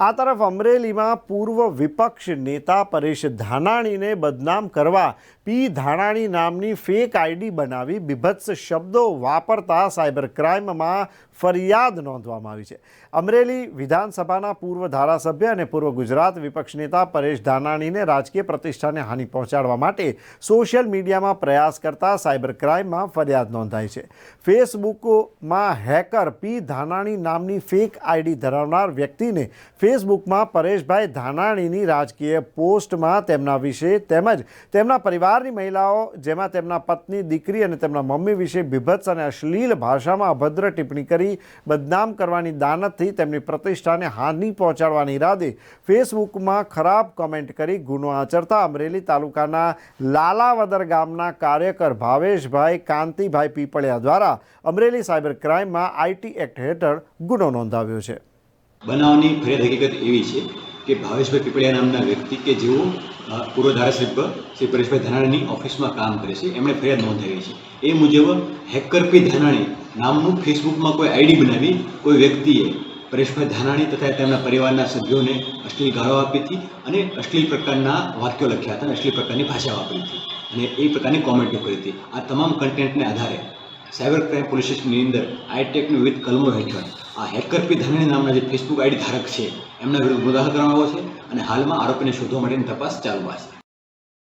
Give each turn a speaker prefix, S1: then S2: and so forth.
S1: આ તરફ અમરેલીમાં પૂર્વ વિપક્ષ નેતા પરેશ ધાનાણીને બદનામ કરવા પી ધાનાણી નામની ફેક આઈડી બનાવી બીભત્સ શબ્દો વાપરતા સાયબર ક્રાઇમમાં ફરિયાદ નોંધવામાં આવી છે. અમરેલી વિધાનસભાના પૂર્વ ધારાસભ્ય અને પૂર્વ ગુજરાત વિપક્ષ નેતા પરેશ ધાનાણીને રાજકીય પ્રતિષ્ઠાને હાનિ પહોંચાડવા માટે સોશિયલ મીડિયામાં પ્રયાસ કરતા સાયબર ક્રાઇમમાં ફરિયાદ નોંધાઈ છે. ફેસબુકમાં હેકર પી ધાનાણી નામની ફેક આઈડી ધરાવનાર વ્યક્તિને ફેસબુકમાં પરેશભાઈ ધાનાણીની રાજકીય પોસ્ટમાં તેમના વિશે તેમજ તેમના પરિવારની મહિલાઓ, જેમાં તેમના પત્ની, દીકરી અને તેમના મમ્મી વિશે બીભત્સ અને અશ્લીલ ભાષામાં અભદ્ર ટિપ્પણી કરી બદનામ કરવાની દાનતથી તેમની પ્રતિષ્ઠાને હાનિ પહોંચાડવાની ઈરાદે ફેસબુકમાં ખરાબ કોમેન્ટ કરી ગુનો આચરતા અમરેલી તાલુકાના લાલાવદર ગામના કાર્યકર ભાવેશભાઈ કાંતિભાઈ પીપળિયા દ્વારા અમરેલી સાયબર ક્રાઇમમાં આઈટી એક્ટ હેઠળ ગુનો નોંધાવ્યો છે.
S2: બનાવની ફરિયાદ હકીકત એવી છે કે ભાવેશભાઈ પીપળિયા નામના વ્યક્તિ કે જેઓ પૂર્વ ધારાસભ્ય શ્રી પરેશભાઈ ધાનાણીની ઓફિસમાં કામ કરે છે, એમણે ફરિયાદ નોંધાવી છે. એ મુજબ હેકર પી ધાનાણી નામનું ફેસબુકમાં કોઈ આઈડી બનાવી કોઈ વ્યક્તિએ પરેશભાઈ ધાનાણી તથા તેમના પરિવારના સભ્યોને અશ્લીલ ગાળો આપી હતી અને અશ્લીલ પ્રકારના વાક્યો લખ્યા હતા અને અશ્લીલ પ્રકારની ભાષા વાપરી હતી અને એ પ્રકારની કોમેન્ટો કરી હતી. આ તમામ કન્ટેન્ટને આધારે સાયબર ક્રાઇમ પોલીસ સ્ટેશનની અંદર આઈટેકની વિવિધ કલમો હેઠળ આ હેકર પી ધનણી નામના જે ફેસબુક આઈડી ધારક છે, એમના વિરુદ્ધ ગુનો દાખલ આવ્યો છે અને હાલમાં આરોપીને શોધવા માટેની તપાસ ચાલુ છે.